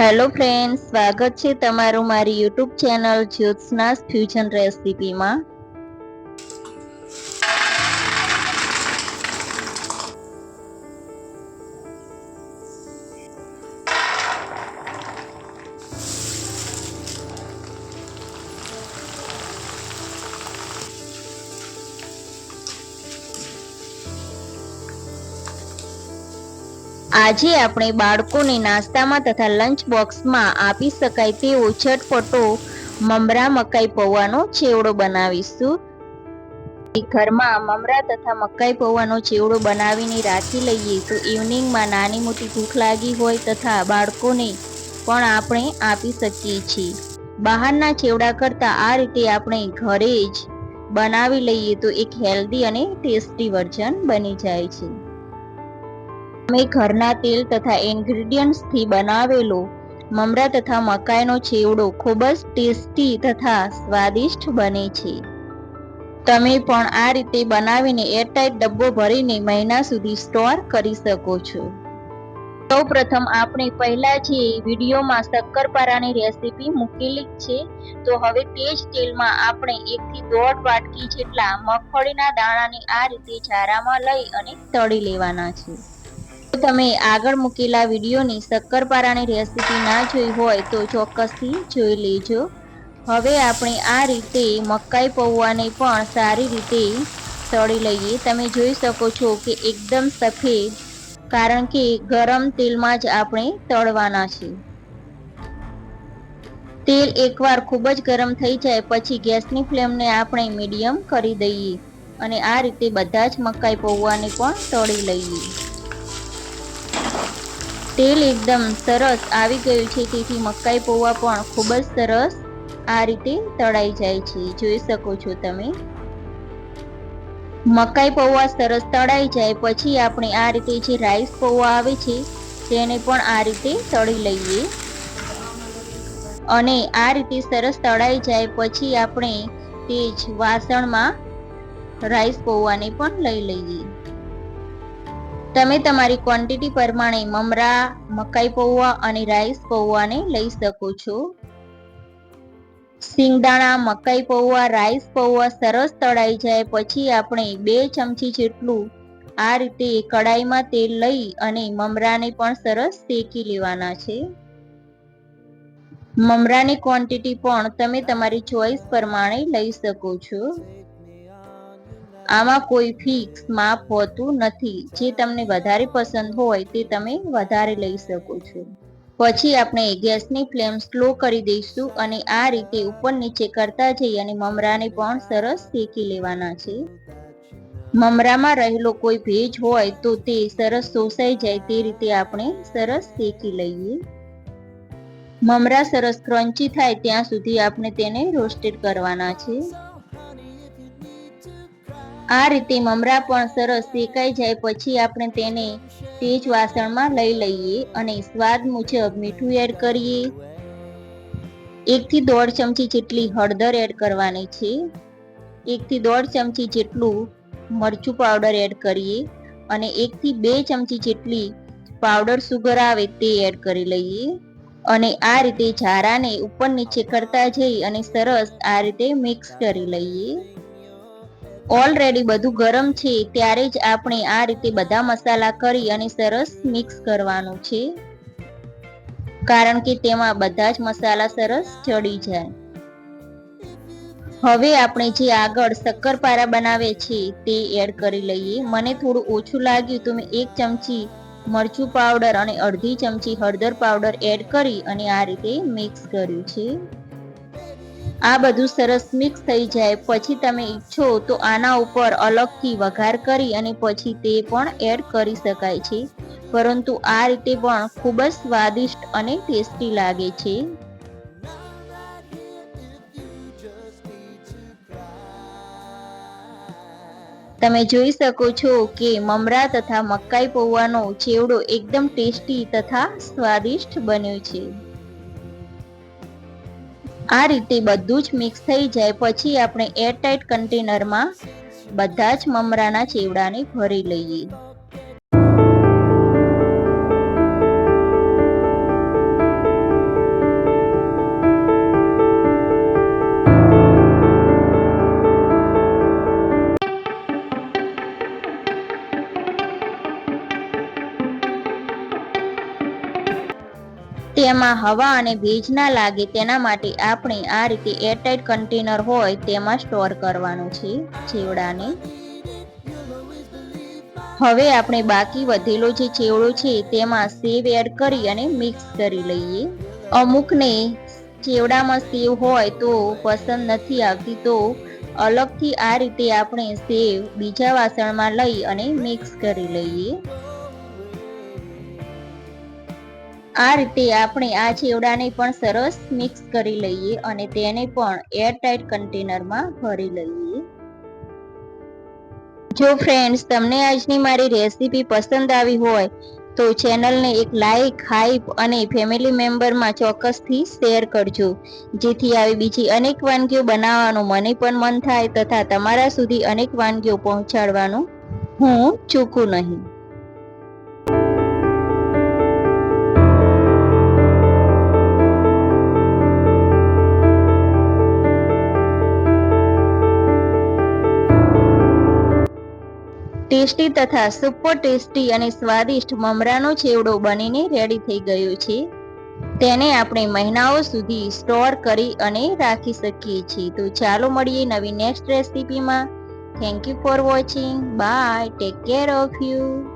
Hello friends સ્વાગત છે તમારું મારી યુટ્યુબ ચેનલ જ્યોત્સનાસ ફ્યુઝન રેસિપીમાં આજે આપણે બાળકોને નાસ્તામાં તથા લંચ બોક્સમાં આપી શકાય તેવો ચટપટો, મમરા મકાઈ પૌવાનો ચેવડો બનાવીશું. ઘરમાં મમરા તથા મકાઈ પૌવાનો ચેવડો બનાવીને રાખી લઈએ તો ઇવનિંગમાં નાની મોટી ભૂખ લાગી હોય તથા બાળકોને પણ આપણે આપી શકીએ છીએ. બહારના ચેવડા કરતાં આ રીતે આપણે ઘરે જ બનાવી લઈએ તો એક હેલ્ધી અને ટેસ્ટી વર્જન બની જાય છે. અમે ઘરના તેલ તથા ઇન્ગ્રીડિયન્ટ્સથી બનાવેલો મમરા તથા મકાઈનો ચેવડો ખૂબ જ ટેસ્ટી તથા સ્વાદિષ્ટ બને છે. તમે પણ આ રીતે બનાવીને એરટાઈટ ડબ્બો ભરીને મહિના સુધી સ્ટોર કરી શકો છો. સૌ પ્રથમ આપણે પહેલા જે વિડીયોમાં શક્કરપારાની રેસીપી મૂકેલી છે, તો હવે તે જ તેલમાં આપણે એકથી દોઢ વાટકી જેટલા મગફળીના દાણાને આ રીતે ચારામાં લઈ અને તળી લેવાના છે. તમે આગળ મૂકેલા વિડીયોની શક્કરપારાની રેસીપી ના જોઈ હોય તો ચોક્કસથી જોઈ લેજો. હવે આપણે આ રીતે મકાઈ પૌવાને પણ સારી રીતે તળી લઈએ. તમે જોઈ શકો છો કે એકદમ સફેદ, કારણ કે ગરમ તેલમાં જ આપણે તળવાના છે. તેલ એકવાર ખૂબ જ ગરમ થઈ જાય પછી ગેસની ફ્લેમને આપણે મીડિયમ કરી દઈએ અને આ રીતે બધા જ મકાઈ પૌવાને પણ તળી લઈએ. તેલ એકદમ સરસ આવી ગયું છે, તેથી મકાઈ પૌવા પણ ખૂબ જ સરસ આ રીતે તળાઈ જાય છે, જોઈ શકો છો તમે. મકાઈ પૌવા સરસ તળાઈ જાય, પછી આપણે આ રીતે જે રાઈસ પૌવા આવે છે, તેને પણ આ રીતે તળી લઈએ. અને આ રીતે સરસ તળાઈ જાય, પછી આપણે તે જ વાસણમાં રાઈસ પૌવાને પણ લઈ લઈએ. તમે તમારી ક્વોન્ટિટી પ્રમાણે મમરા, મકાઈ પૌવા અને રાઈસ પૌવાને લઈ શકો છો. સિંગદાણા મકાઈ પૌવા રાઈસ પૌવા સરસ તળાઈ જાય પછી આપણે બે ચમચી જેટલું આ રીતે કડાઈમાં તેલ લઈ અને મમરાને પણ સરસ શેકી લેવાના છે. મમરાની ક્વોન્ટિટી પણ તમે તમારી ચોઈસ પ્રમાણે લઈ શકો છો. આમાં કોઈ ફિક્સ માપ હોતું નથી. જે તમને વધારે પસંદ હોય તે તમે વધારે લઈ શકો છો. પછી આપણે ગેસની ફ્લેમ સ્લો કરી દઈશું અને આ રીતે ઉપર નીચે કરતા જઈ અને મમરાને પણ સરસ શેકી લેવાના છે. મમરામાં રહેલો કોઈ ભેજ હોય તો તે સરસ શોષાઈ જાય તે રીતે આપણે સરસ શેકી લઈએ. મમરા સરસ ક્રન્ચી થાય ત્યાં સુધી આપણે તેને રોસ્ટેડ કરવાના છે. આ રીતે મમરા પણ સરસ શેકાઈ જાય પછી આપણે તેને તે જ વાસણમાં લઈ લઈએ અને સ્વાદ મુજબ મીઠું એડ કરીએ. એકથી દોઢ ચમચી જેટલી હળદર એડ કરવાની છે. એકથી દોઢ ચમચી જેટલું મરચું પાવડર એડ કરીએ અને એકથી બે ચમચી જેટલી પાવડર સુગર આવે તે એડ કરી લઈએ. અને આ રીતે ઝારાને ઉપર નીચે કરતા જઈ અને સરસ આ રીતે મિક્સ કરી લઈએ. ઓલરેડી બધું ગરમ છે, ત્યારે જ આપણે આ રીતે બધા મસાલા કરી અને સરસ મિક્સ કરવાનું છે. કારણ કે તેમાં બધા જ મસાલા સરસ ચડી જાય. હવે આપણે જે આગળ શક્કરપારા બનાવે છે, તે એડ કરી લઈએ. મને થોડું ઓછું લાગ્યું તો મેં એક ચમચી મરચું પાવડર અને અડધી ચમચી હળદર પાવડર એડ કરી અને આ રીતે મિક્સ કર્યું છે. આ બધું સરસ મિક્સ થઈ જાય. પછી તમે ઈચ્છો તો આના ઉપર અલગથી વઘાર કરી અને પછી તે પણ એડ કરી શકાય છે. પરંતુ આ રીતે પણ ખૂબ જ સ્વાદિષ્ટ અને ટેસ્ટી લાગે છે. તમે જોઈ શકો છો કે મમરા તથા મકાઈ પૌવાનો ચેવડો એકદમ ટેસ્ટી તથા સ્વાદિષ્ટ બન્યો છે. આ રીતે બધું જ મિક્સ થઈ જાય, પછી આપણે એરટાઈટ કન્ટેનરમાં બધા જ મમરાના ચેવડાને ભરી લઈએ. તેમાં હવા અને ભેજ ના લાગે તેના માટે આપણે આ રીતે એરટાઇટ કન્ટેનર હોય તેમાં સ્ટોર કરવાનું છે ચેવડાને. હવે આપણે બાકી વધેલો જે ચેવડો છે તેમાં સેવ એડ કરી અને મિક્સ કરી લઈએ. અમુકને ચેવડામાં સેવ હોય તો પસંદ નથી આવતી તો અલગથી આ રીતે આપણે સેવ બીજા વાસણમાં લઈ અને મિક્સ કરી લઈએ. આ રીતે આપણે આ ચેવડાને પણ સરસ મિક્સ કરી લઈએ અને તેને પણ એરટાઇટ કન્ટેનરમાં ભરી લઈએ. જો ફ્રેન્ડ્સ તમને આજની મારી રેસીપી પસંદ આવી હોય, તો ચેનલને એક લાઈક હાઈપ અને ફેમિલી મેમ્બરમાં ચોક્કસથી શેર કરજો. જેથી આવી બીજી અનેક વાનગીઓ બનાવવાનું મને પણ મન થાય તથા તમારા સુધી અનેક વાનગીઓ પહોંચાડવાનું હું ચૂકું નહીં. ટેસ્ટી તથા સુપર ટેસ્ટી અને સ્વાદિષ્ટ મમરાનો ચેવડો બનીને રેડી થઈ ગયો છે. તેને આપણે મહિનાઓ સુધી સ્ટોર કરી અને રાખી શકીએ છીએ. તો ચાલો મળીએ નવી next રેસીપીમાં thank you for watching bye take care of you